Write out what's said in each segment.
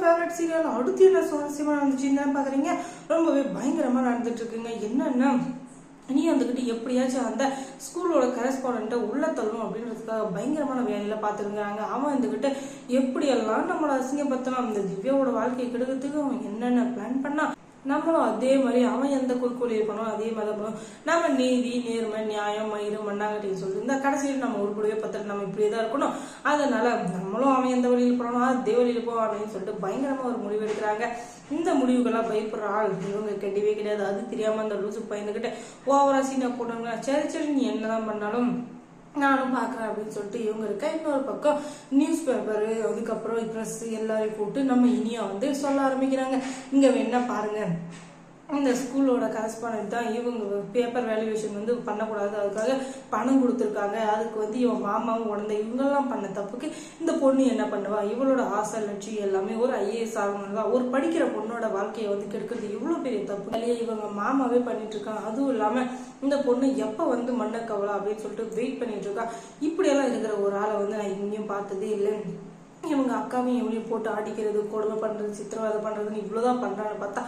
Favourite serial அடுத்து என்ன சுவாரஸ்யமாக நடந்துச்சுன்னு தான் பார்க்குறீங்க ரொம்பவே பயங்கரமாக நடந்துட்டு இருக்குங்க. என்னென்ன நீ வந்துக்கிட்டு எப்படியாச்சும் அந்த ஸ்கூலோட கரஸ்பாண்டண்ட்டை உள்ள தள்ளும் அப்படின்றதுக்காக பயங்கரமான வேலையில பார்த்துருக்குறாங்க அவன் வந்துக்கிட்டு எப்படியெல்லாம் நம்மளை அசிங்கப்படுத்தலாம் அந்த திவ்யாவோட வாழ்க்கையை கெடுக்கிறதுக்கு அவன் என்னென்ன பிளான் பண்ணா? நம்மளும் அதே மாதிரி அவன் எந்த குறிக்கோள் இருக்கணும் அதே மாதிரி தான் நம்ம நீதி நேர்மை நியாயம் மயிறு மண்ணாங்கட்டின்னு சொல்லி இந்த கடைசியில் நம்ம உருப்படவே பத்திரம் நம்ம இப்படியே தான் இருக்கணும். அதனால நம்மளும் அவன் எந்த வழியில் போனோம் அதே வழியில் போவோம் அப்படின்னு சொல்லிட்டு பயங்கரமாக ஒரு முடிவு எடுக்கிறாங்க. இந்த முடிவுக்கெல்லாம் பயப்படுற ஆள் இவங்க கெட்டவே கிடையாது. அது தெரியாமல் அந்த லூசு பையனுக்கிட்ட ஓவரா சீனா போட்டாங்க சரி சரி நீ என்னதான் பண்ணாலும் நானும் பார்க்குறேன் அப்படின்னு சொல்லிட்டு இவங்க இருக்க. இன்னொரு பக்கம் நியூஸ் பேப்பரு அதுக்கப்புறம் ப்ரெஸ் எல்லாரையும் போட்டு நம்ம இனியா வந்து சொல்ல ஆரம்பிக்கிறாங்க. இங்கே வேணா பாருங்க. இந்த ஸ்கூலோட கரஸ்பாண்டன்ட் தான் இவங்க பேப்பர் வேல்யூவேஷன் வந்து பண்ணக்கூடாது. அதுக்காக பணம் கொடுத்துருக்காங்க. அதுக்கு வந்து இவன் மாமாவும் உடந்த இவங்கெல்லாம் பண்ண தப்புக்கு இந்த பொண்ணு என்ன பண்ணுவா? இவளோட ஆசை லட்சியம் எல்லாமே ஒரு ஐஏஎஸ் ஆகணும் தான் ஒரு படிக்கிற பொண்ணோட வாழ்க்கையை வந்து கெடுக்கிறது இவ்வளோ பெரிய தப்பு. இல்லையா இவங்க மாமாவே பண்ணிட்டு இருக்காங்க அதுவும் இல்லாமல் இந்த பொண்ணு எப்போ வந்து மண்ணை அப்படின்னு சொல்லிட்டு வெயிட் பண்ணிட்டு இருக்கா இப்படியெல்லாம் இருக்கிற ஒரு ஆளை வந்து நான் எங்கேயும் பார்த்ததே இல்லை. இவங்க அக்காவையும் இவனையும் போட்டு அடிக்கிறது கொடுமை பண்றது சித்திரவதை பண்றதுன்னு இவ்வளோதான் பண்ணுறான்னு பார்த்தா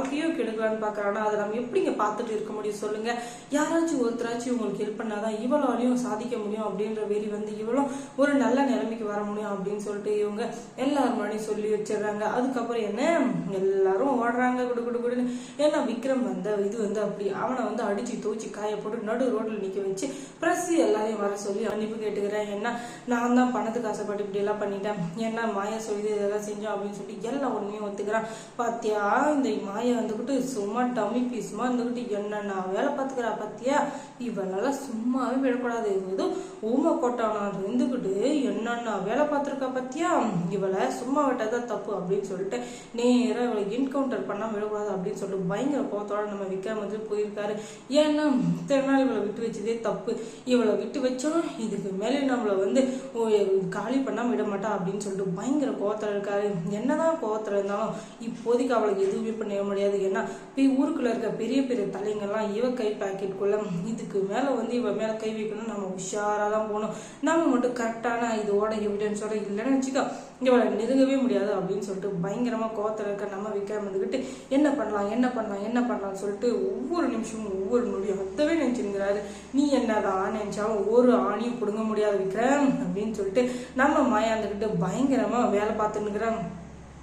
வாழ்க்கையோ கெடுக்கலான்னு பாக்குறானா அதை நம்ம எப்படிங்க பார்த்துட்டு இருக்க முடியும்? சொல்லுங்க. யாராச்சும் ஒருத்தராச்சும் உங்களுக்கு ஹெல்ப் பண்ணாதான் இவளாலையும் சாதிக்க முடியும் அப்படின்ற வெறி வந்து இவளும் ஒரு நல்ல நிலைமைக்கு வர முடியும் அப்படின்னு சொல்லிட்டு இவங்க எல்லாரும் முன்னாடியும் சொல்லி வச்சிடுறாங்க. அதுக்கப்புறம் என்ன? எல்லாரும் ஓடுறாங்க குடு குடு குடுன்னு. ஏன்னா விக்ரம் வந்த இது வந்து அப்படி அவனை வந்து அடிச்சு தூச்சி காய போட்டு நடு ரோட்ல நிக்க வச்சு பிரஸ் எல்லாரையும் வர சொல்லி அனுப்பி கேட்டுக்கிறேன். ஏன்னா நான் தான் பணத்துக்கு ஆசைப்பட்டு இப்படி எல்லாம் பண்ணிட்டேன். ஏன்னா மாயா சொல்லி இதெல்லாம் செஞ்சோம் அப்படின்னு சொல்லிட்டு எல்லா ஒன்றையும் ஒத்துக்கிறான். பாத்தியா? இந்த மாயா வந்துக்கிட்டு சும்மா டம்மி பீஸ்மா இருந்துக்கிட்டு என்னென்ன வேலை பார்த்துக்கிறா பார்த்தியா? இவளெல்லாம் சும்மாவே விடக்கூடாது ஏதோ ஊமை கொட்டானா இருந்துக்கிட்டு என்னென்ன வேலை பார்த்துருக்கா பார்த்தியா? இவளை சும்மா விட்டாதான் தப்பு அப்படின்னு சொல்லிட்டு நேராக இவளை என்கவுண்டர் பண்ணாமல் விடக்கூடாது அப்படின்னு சொல்லிட்டு பயங்கர கோவத்தோட நம்ம விக்ரம் வந்து போயிருக்காரு. ஏன்னா திருநாள் இவளை விட்டு வச்சதே தப்பு. இவளை விட்டு வச்சோம் இதுக்கு மேலே நம்மளை வந்து ஓ, காலி பண்ணாம விட மாட்டா அப்படின்னு சொல்லிட்டு பயங்கர கோவத்தில் இருக்காரு. என்னதான் கோவத்தில் இருந்தாலும் இப்போதைக்கு அவளுக்கு எதுவுமே பண்ண முடியாது. ஏன்னா இப்போ ஊருக்குள்ள இருக்க பெரிய பெரிய தலைங்கள்லாம் இவ கை பாக்கெட்டுக்குள்ள இதுக்கு மேல வந்து இவ மேல கை வைக்கணும் நம்ம உஷாரா தான் போகணும். நம்ம மட்டும் கரெக்டான இதோட எவிடன்ஸோட இல்லைன்னு வச்சுக்கோ இவளை நெருங்கவே முடியாது அப்படின்னு சொல்லிட்டு பயங்கரமா கோத்தில் இருக்க நம்ம விக்ரம் வந்துக்கிட்டு என்ன பண்ணலாம் என்ன பண்ணலாம் என்ன பண்ணலாம்னு சொல்லிட்டு ஒவ்வொரு நிமிஷமும் ஒவ்வொரு நொடியும் அதவே நினைச்சிருக்கிறாரு. நீ என்னதான் நினைச்சாலும் ஒரு ஆணியும் பிடுங்க முடியாது விக்ரம் அப்படின்னு சொல்லிட்டு நம்ம மாயாந்துக்கிட்டு பயங்கரமா வேலை பார்த்துன்னுக்குறான்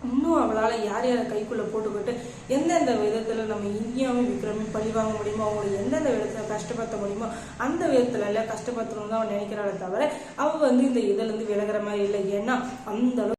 இன்னும் அவளால் யார் யாரை கைக்குள்ளே போட்டுக்கிட்டு எந்தெந்த விதத்தில் நம்ம இந்தியாவும் விக்ரமும் பழி வாங்க முடியுமோ அவங்களை எந்தெந்த விதத்துல கஷ்டப்படுத்த முடியுமோ அந்த விதத்துல எல்லாம் கஷ்டப்படுத்தணும்னு தான் அவன் நினைக்கிறாளே தவிர அவள் வந்து இந்த இதுல விலகிற மாதிரி இல்லை. ஏன்னா அந்த